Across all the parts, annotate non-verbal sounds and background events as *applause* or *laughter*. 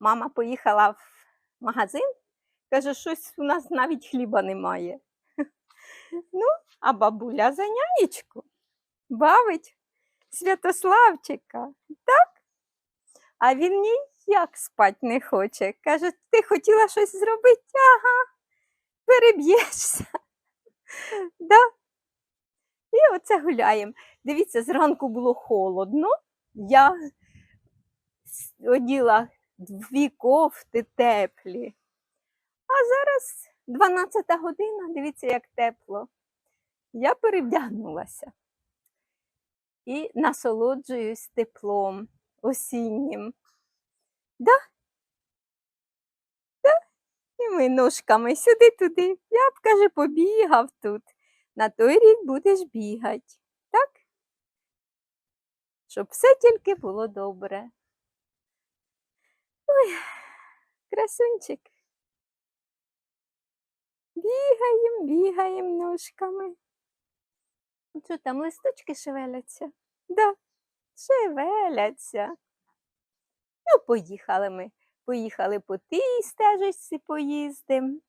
Мама поїхала в магазин, каже, щось у нас навіть хліба немає. *laughs* Ну, а бабуля за нянечку бавить Святославчика, так? А він ніяк спать не хоче. Каже, ти хотіла щось зробити? Ага, переб'єшся. *laughs* Да? І оце гуляємо. Дивіться, зранку було холодно. Я оділа дві кофти теплі. А зараз 12 година, дивіться, як тепло. Я перевдягнулася і насолоджуюсь теплом осіннім. Да? Да? І ми ножками сюди-туди. Я б, каже, побігав тут. На той рік будеш бігати. Так? Щоб все тільки було добре. Ой, красунчик. Бігаєм, бігаєм ножками. Що там листочки шевеляться? Да, шевеляться. Ну, поїхали ми. Поїхали по тій стежечці поїздим.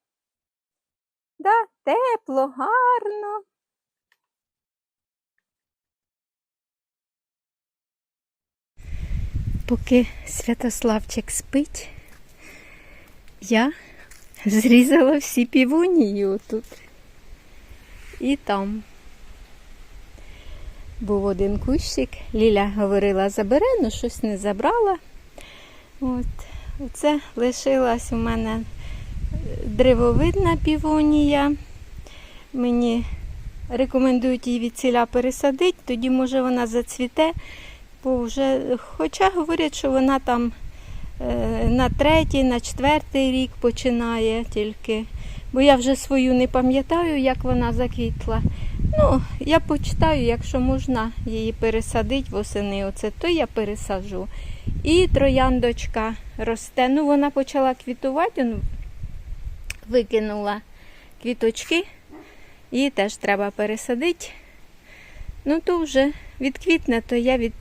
Да, тепло, гарно. Поки Святославчик спить, я зрізала всі півонії отут. І там. Був один кущик, Ліля говорила, забере, ну щось не забрала. От. Оце лишилась у мене древовидна півонія. Мені рекомендують її від ціля пересадити, тоді може вона зацвіте, бо вже, хоча говорять, що вона там е, на третій, на четвертий рік починає тільки. Бо я вже свою не пам'ятаю, як вона заквітла. Ну, я почитаю, якщо можна її пересадити восени, оце, то я пересаджу. І трояндочка росте. Ну, вона почала квітувати, он викинула квіточки. Її теж треба пересадити. Ну, то вже відквітне, то я від.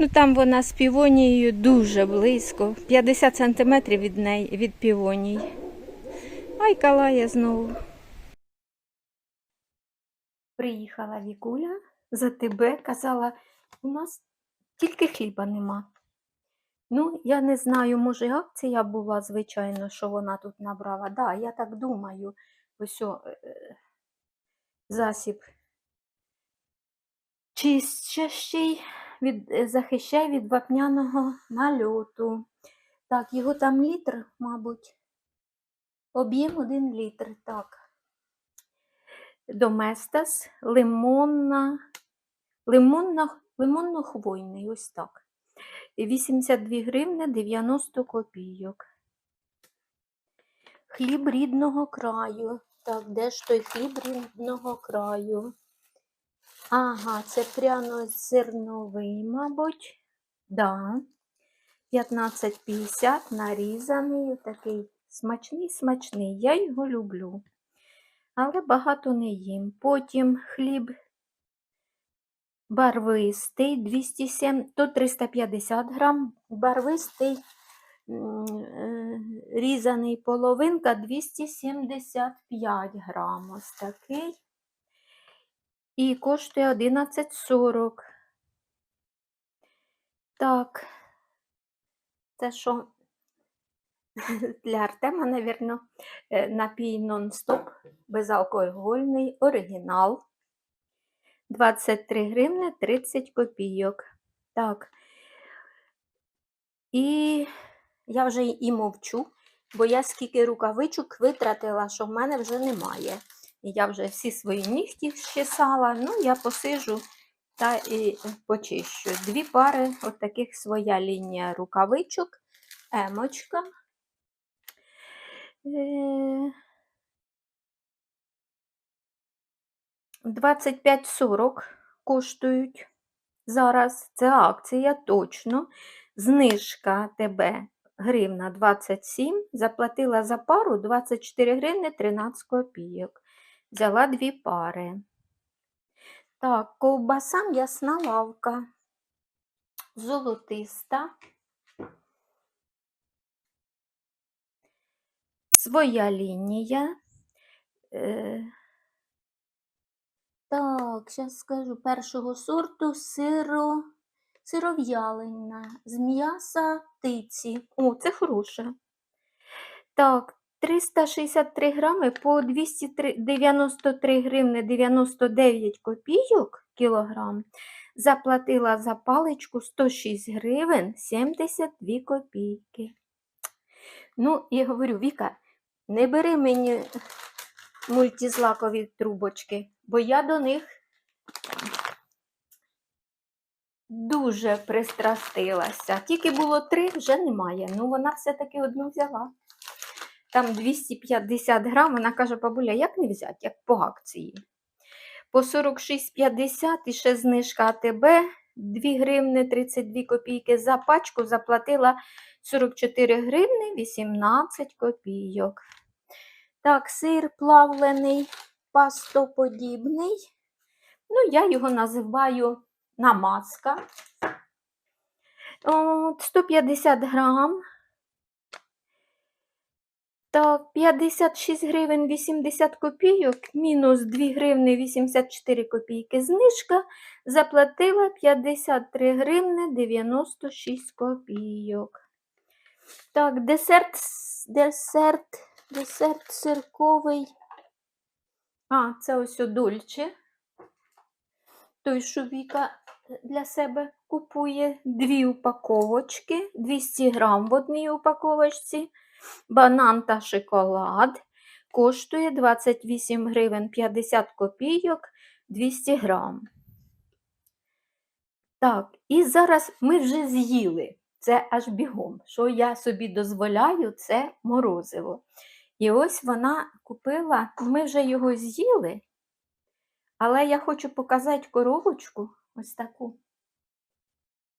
Ну, там вона з півонією дуже близько. 50 сантиметрів від неї, від півонії. Ай, калає знову. Приїхала Вікуля за тебе, казала, у нас тільки хліба нема. Ну, я не знаю, може, акція була, звичайно, що вона тут набрала. Да, я так думаю. Ось о, е, е, засіб чистящий від, е, захищає від вапняного нальоту. Так, його там літр, мабуть. Об'єм один літр, так. Доместас, лимонна, лимонна, лимонно-хвойний, ось так. 82 гривни 90 копійок. Хліб рідного краю. Так, де ж той хліб рідного краю? Ага, це пряно-зерновий, мабуть. Да. 15,50 нарізаний, такий смачний, смачний. Я його люблю. Але багато не їм. Потім хліб барвистий 207, то 350 грам, барвистий е, різаний половинка 275 грам. Ось такий. І коштує 11,40. Так, це що? *laughs* Для Артема, навірно, е, напій нон-стоп, безалкогольний, оригінал. 23 гривни 30 копійок. Так. І я вже і мовчу, бо я скільки рукавичок витратила, що в мене вже немає. І я вже всі свої нігті щесала. Ну, я посижу та і почищу. Дві пари от таких своя лінія рукавичок, емочка. Е, 25,40 коштують зараз. Це акція точно. Знижка ТБ гривна 27. Заплатила за пару 24 гривни 13 копійок. Взяла дві пари. Так, ковбаса м'ясна лавка. Золотиста. своя лінія. Е, так, зараз скажу першого сорту сиро, сиров'ялина з м'яса птиці. О, це хороше. Так, 363 грами по 293 гривни 99 копійок кілограм. Заплатила за паличку 106 гривень 72 копійки. Ну, і говорю, Віка, не бери мені мультизлакові трубочки, бо я до них дуже пристрастилася. Тільки було три, вже немає. Ну, вона все-таки одну взяла. Там 250 грам, вона каже, бабуля, як не взяти, як по акції. По 46,50 і ще знижка АТБ 2 гривни 32 копійки за пачку заплатила 44 гривни 18 копійок. Так, сир плавлений, пастоподібний. Ну, я його називаю намазка. От, 150 грам. Так, 56 гривень 80 копійок, мінус 2 гривни 84 копійки знижка, заплатила 53 гривни 96 копійок. Так, десерт, десерт, десерт сирковий. А, це ось у дольче. Той, що Віка для себе купує дві упаковочки, 200 грам в одній упаковочці. Банан та шоколад коштує 28 гривень 50 копійок 200 грам. Так, і зараз ми вже з'їли. Це аж бігом. Що я собі дозволяю, це морозиво. І ось вона купила, ми вже його з'їли, але я хочу показати коробочку ось таку.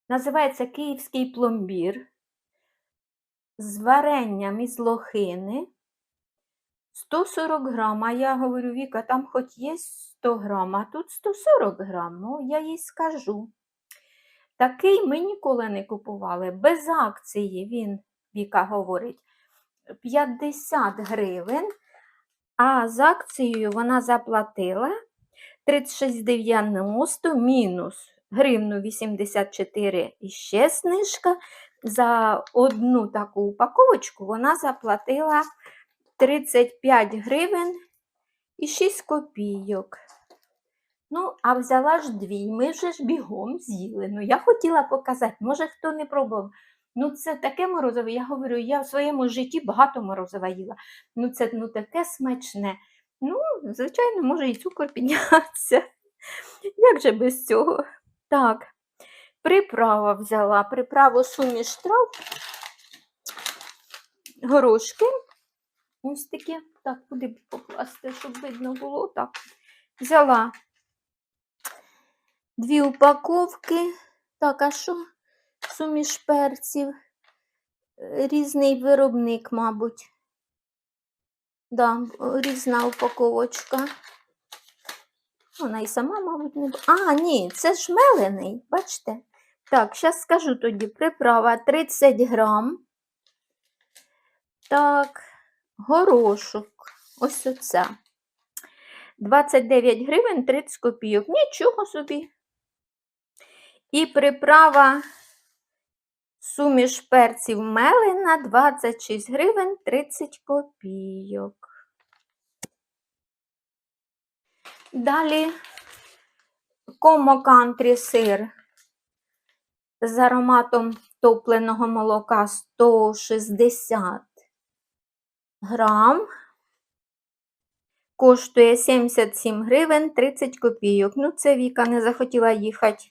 Називається Київський пломбір з варенням із лохини 140 грам. А я говорю, Віка, там хоч є 100 грам, а тут 140 грам. Ну, я їй скажу. Такий ми ніколи не купували. Без акції він, Віка говорить, 50 гривень, а з акцією вона заплатила 36,90 мінус гривну 84 і ще знижка. За одну таку упаковочку вона заплатила 35 гривень і 6 копійок. Ну, а взяла ж дві, ми вже ж бігом з'їли. Ну, я хотіла показати, може хто не пробував. Ну, це таке морозиво, я говорю, я в своєму житті багато морозива їла. Ну, це ну, таке смачне. Ну, звичайно, може і цукор піднятися. Як же без цього? Так, приправа взяла, приправу суміш трав, горошки. Ось такі, так, куди покласти, щоб видно було. Так. Взяла дві упаковки. Так, а що? Суміш перців. Різний виробник, мабуть. Да, різна упаковочка. Вона і сама, мабуть, не. А, ні, це ж мелений, бачите? Так, зараз скажу тоді. Приправа 30 грам. Так, горошок. Ось оця. 29 гривень 30 копійок. Нічого собі. І приправа суміш перців мелена 26 гривень 30 копійок. Далі Комо Кантрі сир з ароматом топленого молока 160 грам. Коштує 77 гривень 30 копійок. Ну, це Віка не захотіла їхати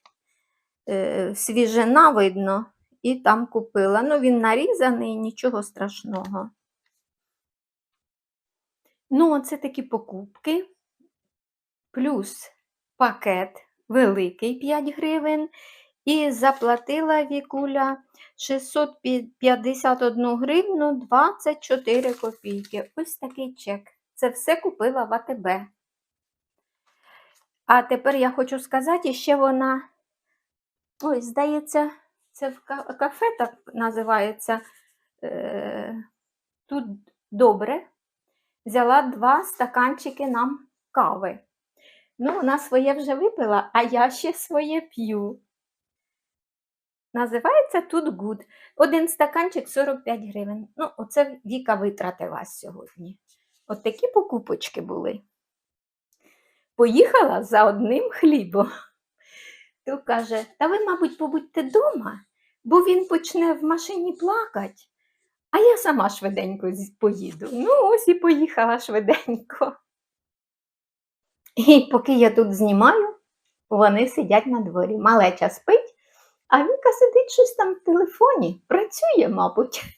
е, свіжина, видно, і там купила. Ну, він нарізаний, нічого страшного. Ну, оце такі покупки. Плюс пакет великий 5 гривень. І заплатила Вікуля 651 гривну 24 копійки. Ось такий чек. Це все купила в АТБ. А тепер я хочу сказати, ще вона. Ой, здається, це в кафе так називається. Е, Тут добре. Взяла два стаканчики нам кави. Ну, вона своє вже випила, а я ще своє п'ю. Називається тут Good. Один стаканчик 45 гривень. Ну, оце Віка витратила сьогодні. От такі покупочки були. Поїхала за одним хлібом. То каже, та ви, мабуть, побудьте вдома, бо він почне в машині плакати, а я сама швиденько поїду. Ну, ось і поїхала швиденько. І поки я тут знімаю, вони сидять на дворі. Малеча спить, а Віка сидить щось там в телефоні, працює, мабуть.